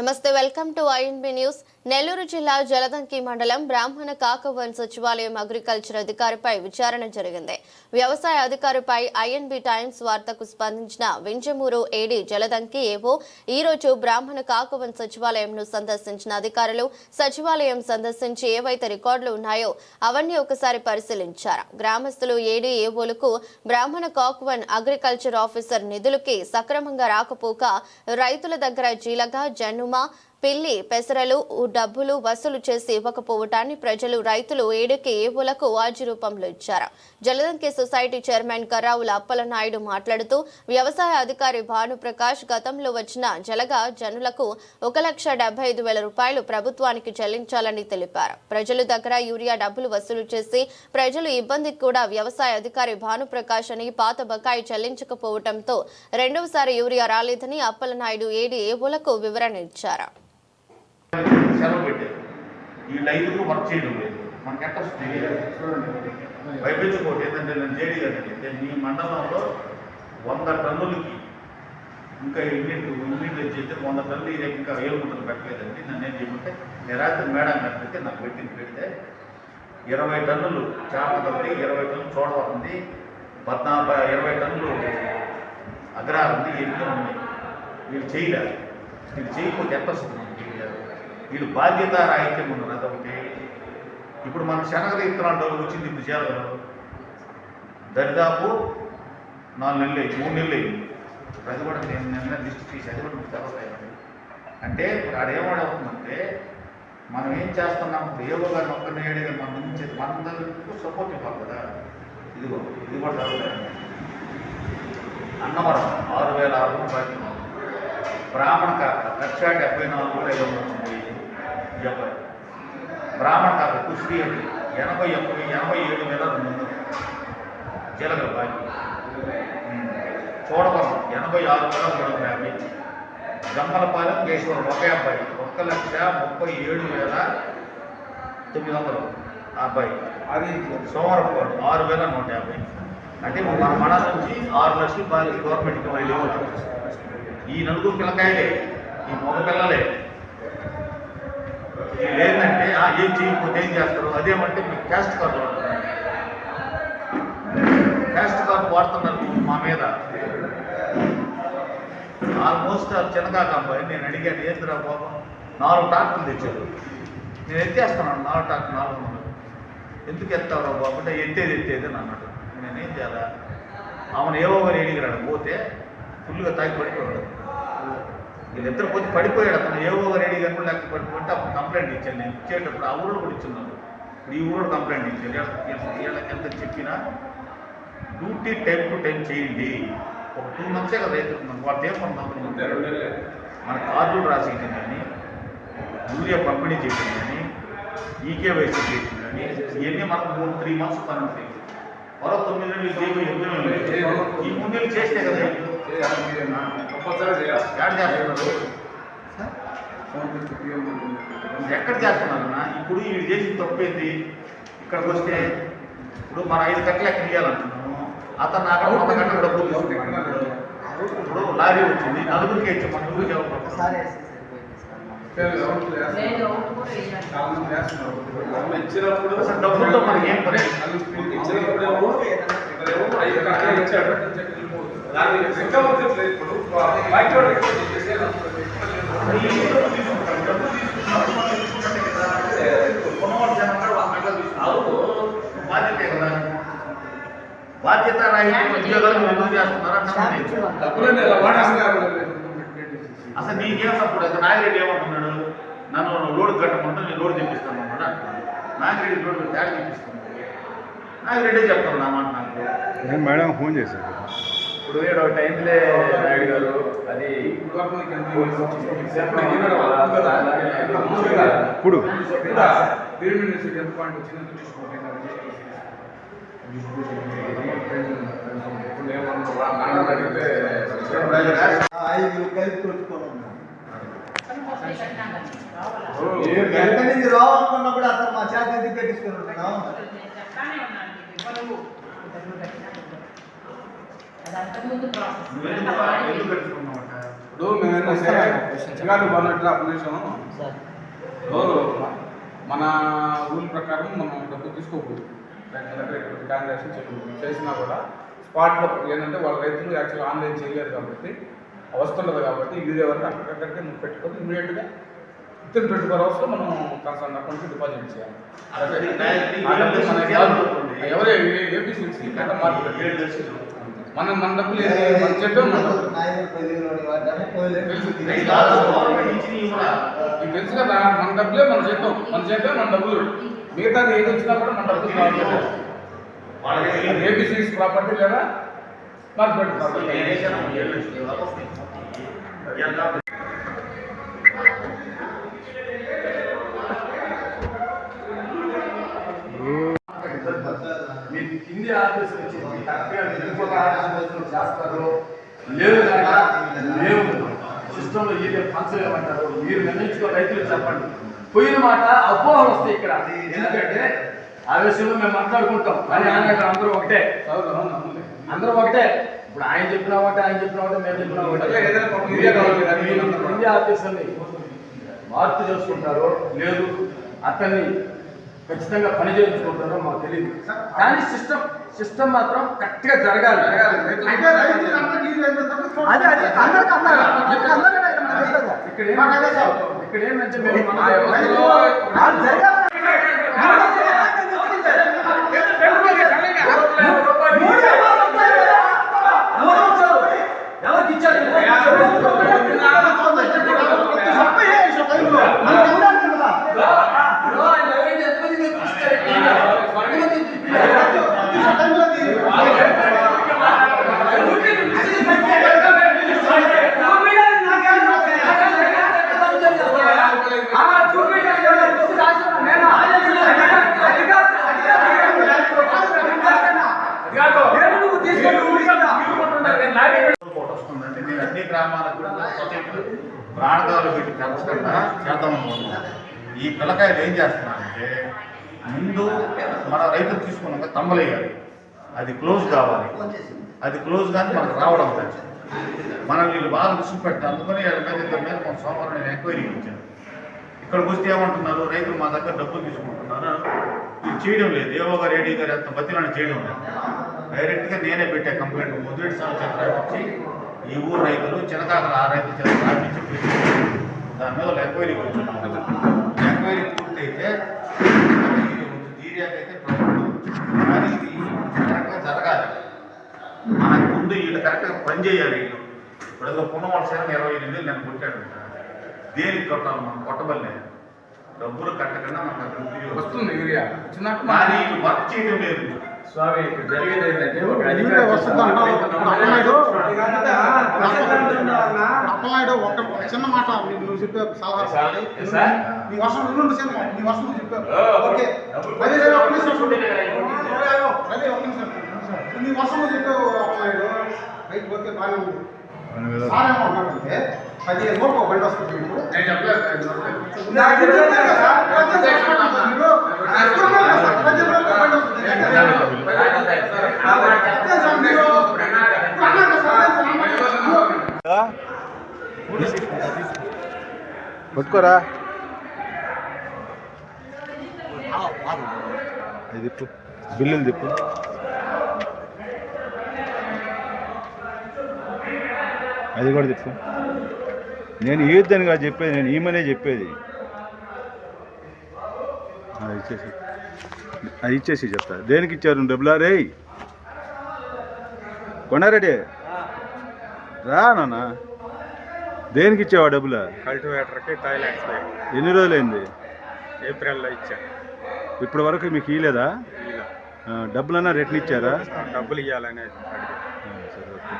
నమస్తే welcome to INB news. Nellore జిల్లా జలదంకి మండలం బ్రాహ్మణ కాకవన్ సచివాలయం అగ్రికల్చర్ అధికారిపై విచారణ జరిగింది. వ్యవసాయ అధికారిపై ఐఎన్బి టైమ్స్ వార్తకు స్పందించిన వింజమూరు ఏడీ జలదంకి ఏవో ఈ రోజు బ్రాహ్మణ కాకవన్ సచివాలయంను సందర్శించిన అధికారులు సచివాలయం సందర్శించి ఏవైతే రికార్డులు ఉన్నాయో అవన్నీ ఒకసారి పరిశీలించారు. గ్రామస్తులు ఏడీ ఏవోలకు బ్రాహ్మణ కాకవన్ అగ్రికల్చర్ ఆఫీసర్ నిధులకి సక్రమంగా రాకపోక రైతుల దగ్గర జీలగా 얼마 పిల్లి పెసరలు డబ్బులు వసూలు చేసి ఇవ్వకపోవటాన్ని ప్రజలు రైతులు ఏడుకి ఏవులకు వాజి రూపంలో ఇచ్చారు. జలదంకి సొసైటీ చైర్మన్ కర్రావుల అప్పలనాయుడు మాట్లాడుతూ వ్యవసాయ అధికారి భానుప్రకాష్ గతంలో వచ్చిన జలగా జనులకు ఒక లక్ష డెబ్బై ఐదు వేల రూపాయలు ప్రభుత్వానికి చెల్లించాలని తెలిపారు. ప్రజల దగ్గర యూరియా డబ్బులు వసూలు చేసి ప్రజలు ఇబ్బందికి కూడా వ్యవసాయ అధికారి భానుప్రకాష్ అని పాత బకాయి చెల్లించకపోవడంతో రెండవసారి యూరియా రాలేదని అప్పలనాయుడు ఏడి ఏవులకు వివరణ ఇచ్చారు. సెలవు పెట్టారు. ఈ రైతులు వర్క్ చేయడం లేదు. మనకి ఎట్ట వస్తుంది? వైపించుకోటి ఏంటంటే నేను జేడీ అడిగితే మీ మండలంలో వంద టన్నులకి ఇంకా యూనిట్ యూనిట్ వచ్చేసి వంద టన్నులు ఇది ఇంకా ముద్దలు పెట్టలేదండి. నన్ను ఏం చేయమంటే నేను రాత్రి మేడం పెడితే నాకు పెట్టింది పెడితే ఇరవై టన్నులు చేపతుంది ఇరవై టన్నులు చూడవతుంది పద్నాలుగు ఇరవై టన్నులు అగ్రహారం ఉంది ఎన్ని ఉన్నాయి? వీళ్ళు చేయలేదు వీళ్ళు చేయకపోతే ఎంత వస్తుంది? వీళ్ళు బాధ్యత రాహిత్యం ఉన్నారు అదొకటి ఇప్పుడు మనం శనగలు ఇత్తనాలు డబ్బులు వచ్చింది ఇప్పుడు చేయాలి దరిదాపు నాలుగు నెలలు అయ్యి మూడు నెలలు అయ్యింది అది కూడా నేను నిన్న లిస్ట్ తీసి అది కూడా మీకు తెలవతాయండి అంటే ఇప్పుడు ఆడేమవుతుందంటే మనం ఏం చేస్తున్నాం? ఇప్పుడు గారిని ఒక్కరిని ఏడే మన నుంచి మనందరికీ సపోర్ట్ ఇవ్వాలి కదా. ఇదిగో ఇది కూడా చదువుతాయండి అన్నవరం ఆరు వేల ఆరు వందల రూపాయలు బ్రాహ్మణ కాక లక్ష డెబ్బై నాలుగు వేల ఐదు వందల తొంభై డెబ్బై బ్రాహ్మణ కాక కుస్తీ అంటే ఎనభై ఎనభై ఎనభై ఏడు వేల రెండు వందలు బాకీ. ఉమ్. చూడవరం ఎనభై ఆరు వేల మూడు వందల యాభై గమ్మలపాలెం కేశవరం ఒక అబ్బాయి. ఒక్క లక్ష ముప్పై ఏడు వేల తొమ్మిది వందలు అబ్బాయి. అది సోమవారం ఆరు వేల నూట యాభై. అంటే మన మన నుంచి ఆరు లక్షలు గవర్నమెంట్కి. మళ్ళీ. ఈ నలుగురు పిల్లకాయలే ఈ మగ పిల్లలే. ఏంటంటే ఆ, ఏం చేయకపోతే ఏం చేస్తారు? అదేమంటే మీకు క్యాస్ట్ కార్డు వాడుతున్నారు క్యాస్ట్ కార్డు వాడుతున్నారు మా మీద. ఆల్మోస్ట్ ఆ చిన్నకాక అబ్బాయి నేను అడిగాను ఏందిరా బాబు? నాలుగు ట్రాక్టర్లు తెచ్చారు. నేను ఎత్తేస్తున్నాను నాలుగు టాక్ నాలుగు వందలు. ఎందుకు ఎత్తావురా బాబు? అంటే ఎత్తేది ఎత్తేది అని అన్నాడు. నేనేం చేయాలా? ఆమెను ఏవో ఒకరు ఏడిగిరాడు పోతే ఫుల్గా తాగి పడిపోయాడు వీళ్ళిద్దరు పోతే పడిపోయాడు. అతను ఏవో ఏడిగారు కూడా లేకపోతే పడిపోతే అప్పుడు కంప్లైంట్ ఇచ్చాను నేను ఇచ్చేటప్పుడు ఆ ఊళ్ళో కూడా ఇచ్చున్నాను ఈ ఊళ్ళో కంప్లైంట్ ఇచ్చాను వీళ్ళ- వీళ్ళకి ఎంత చెప్పినా డ్యూటీ టైం టు టైం చేయండి. ఒక టూ మంత్సే కదా రైతు వాళ్ళు ఏం రెండు. మన కార్డులు రాసేయటం కానీ యూరియా పంపిణీ చేయటం కానీ ఈకేవైసీ చేయటం కానీ ఇవన్నీ మనకు మూడు త్రీ మంత్స్ పని ఉంటాయి. మరో తొమ్మిది నెలలు. ఈ నెలలు చేస్తే కదా చేయాలి మీరే. కంపల్సరీ చేయాలి. యాడ్ చేస్తున్నారు ఎక్కడ చేస్తున్నారన్నా ఇప్పుడు వీడు చేసిన తప్పేంది ఇక్కడికి వస్తే ఇప్పుడు మన ఐదు గంటలు ఎక్కడ ఇవ్వాలంటున్నాము అతను నాకు ఒక గంట డబ్బులు తీసుకున్నాడు. ఇప్పుడు లారీ వచ్చింది నలుగురికి ఇచ్చి మన ఊరికి ఇచ్చినప్పుడు డబ్బులతో మనకి ఏం పని? మనకి ఇచ్చినప్పుడు ఏమో ఐదు కట్టలు ఇచ్చాడు. దాన్ని ఇప్పుడు. చేసేసి. బాధ్యతే రాహిత్యం ఉద్యోగాలు చేస్తున్నారా అసలు నీకేం సపోర్ట్ అయితే నాగిరెడ్డి ఏమంటున్నాడు? నన్ను లోడ్ కట్టమంటే నేను లోడ్ తెప్పిస్తాను అన్నాడు అంటున్నాడు. నాగిరెడ్డి లోడ్ తేడా తెప్పిస్తాను. నాగిరెడ్డి చెప్తాను నా మాట నాకు. నేను మేడం ఫోన్ చేశాను. ఇప్పుడు ఏడో టైంలే నాయుడు గారు అది ఇప్పుడు. కలిపి కొట్టుకోమన్నా. నుంచి రావాలనుకున్నా కూడా అతను మా చేత ఎందుకు కట్టించుకొని ఉంటున్నాం నువ్వు ఎందుకు ఎందుకు కట్టుకున్నావు అంట ఇప్పుడు మన రూల్ ప్రకారం మనం డబ్బు తీసుకోకూడదు ట్రాన్సాక్షన్ చేయకూడదు చేసినా కూడా స్పాట్లో ఏంటంటే వాళ్ళ రైతులు యాక్చువల్ ఆన్లైన్ చేయలేరు కాబట్టి వస్తుండదు కాబట్టి యూరియా వరకు అక్కడికక్కడికి నువ్వు పెట్టుకొని ఇమీడియట్గా విత్ ట్వంటీ ఫోర్ అవర్స్లో మనం కన్సర్న్ అకౌంట్కి డిపాజిట్ చేయాలి. ఎవరే ఏపీసీసీ కదా మార్కెట్. మన మన డబ్బులు? మనం చెప్పాం ఇది కాదు? నీకు తెలుసు మన డబ్బులే మన చేద్దాం మన చేద్దాం మన డబ్బులు మిగతాది ఏది వచ్చినా కూడా మన డబ్బులు. ఏబిసిస్ ప్రాపర్టీ లేదా మార్కెట్ ప్రాపర్టీ ఆఫీస్ కరెక్ట్గా ఆఫీస్ చేస్తారు లేదు కనుక మేము సిస్టంలో ఏదే ఫంక్షన్ ఏమంటారు మీరు నిర్ణయించుకో రైతులు చెప్పండి. పోయిన మాట అపోహలు వస్తాయి ఇక్కడ. ఎందుకంటే ఆ విషయంలో మేము మాట్లాడుకుంటాం. కానీ ఆయన అందరూ ఒకటే. అందరూ ఒకటే. ఇప్పుడు ఆయన చెప్పినా ఒకటే ఆయన చెప్పినా ఒకటే మేము చెప్పినా ఒకటే కదా, కింది ఆఫీసర్ని మార్పు చేసుకుంటారో లేదు అతన్ని ఖచ్చితంగా పని చేయించుకుంటారో మాకు తెలియదు కానీ సిస్టమ్ సిస్టమ్ మాత్రం కరెక్ట్గా జరగాలి. అంటే రైతులు అందరికీ ఇది ఎంత తక్కువ అదే అదే అందరికీ అన్నారు అందరికీ అందరికీ అయితే మనకు తెలుసు. ఇక్కడ ఏం- ఇక్కడ ఏంటంటే మేము మన రైతులు వ్యవస్థలో ఆ జరగాలి. మూడు వేల రూపాయలు. ఎవరు వచ్చారు? ఎవరికి ఇచ్చారు? ముప్పై ఏడు శాతం. మనకి ఎవరు కదా? ఇప్పుడు ఆయన ఎవరైతే ఎంతమంది తెప్పిస్తారు ఇక్కడ? ఎంతమంది తెప్పిస్తారు? ఈ శాతంలోది. ఒకటి వస్తుందంటే నేను అన్ని గ్రామాలకు ప్రాణదాలు పెట్టి పెంచకుండా చేద్దాం అనుకుంటున్నాను. ఈ పిల్లకాయలు ఏం చేస్తున్నారంటే ముందు మన రైతులు తీసుకున్నాక తమ్మలేయాలి అది క్లోజ్ కావాలి. అది క్లోజ్ కానీ మనకు రావడం లేదు. మనం వీళ్ళు బాగా దృష్టి పెట్టాలి. అందుకని వీళ్ళ మీద ఇద్దరి మీద కొంత సోమవారం నేను ఎంక్వైరీ ఇచ్చాను. ఇక్కడికి వస్తే ఏమంటున్నారు? రైతులు మా దగ్గర డబ్బులు తీసుకుంటున్నారు. ఇది చేయడం లేదు. ఏవో గారు ఏడీ గారు ఎంత బతిలాన్ని చేయడం లేదు. డైరెక్ట్గా నేనే పెట్టా కంప్లైంట్. మొదటి సంవత్సరం వచ్చి ఈ ఊరు రైతులు చిన్నకాకలు ఆ రైతులు చిన్న రాపించి దాని మీద ఒక ఎంక్వైరీ కూర్చున్నాం. ఎంక్వైరీ పూర్తయితే దీరియాకైతే ప్రభుత్వం కానీ ఇది కరెక్ట్గా జరగాలి. మనకు ముందు వీళ్ళు కరెక్ట్గా పని చేయాలి వీళ్ళు ఇప్పుడు ఏదో పునఃవర్షాన్ని ఇరవై ఎనిమిది నేను కొట్టాడు దేనికి కొట్టాలి మనం? కొట్టబల్లే. డబ్బులు కట్టకుండా మనకు వస్తుంది కానీ వీళ్ళు వర్క్ చేయడం లేదు. స్వామి ఇక్కడ జరిగేది ఏంటంటే ఒక అప్పనాయుడు ఒక ఒక చిన్న మాట నువ్వు చెప్పే సలహా. నీ వర్షం రెండు సినిమా. నీ వర్షం నువ్వు చెప్పావు ఓకే. అదే ఒక్క నిమిషం. అదే నీ వర్షం నువ్వు చెప్పావు అప్పనాయుడు రైట్ ఓకే బాగానే ఉంది. సార్ ఏమంటున్నాడంటే పదిహేను వరకు ఒక బండి వస్తుంది మీకు. అదే అదే పట్టుకోరా. అది తిప్పు బిల్లులు తిప్పు అది కూడా తిప్పు నేను ఇయ్యొద్దని కాదు చెప్పేది నేను ఈమనే చెప్పేది. అది ఇచ్చేసి. అది ఇచ్చేసి చెప్తా. దేనికి ఇచ్చారు డబ్బులా? రే కొండారెడ్డి. రా నాన్న. దేనికి ఇచ్చావా డబ్బులా? కల్టివేటర్కి టాయిలెట్స్ ఎన్ని రోజులైంది? ఏప్రిల్లో ఇచ్చా. ఇప్పటి వరకు మీకు ఆ, డబ్బులన్నా రిటర్న్ ఇచ్చారా? డబ్బులు ఇవ్వాలని సరే ఓకే.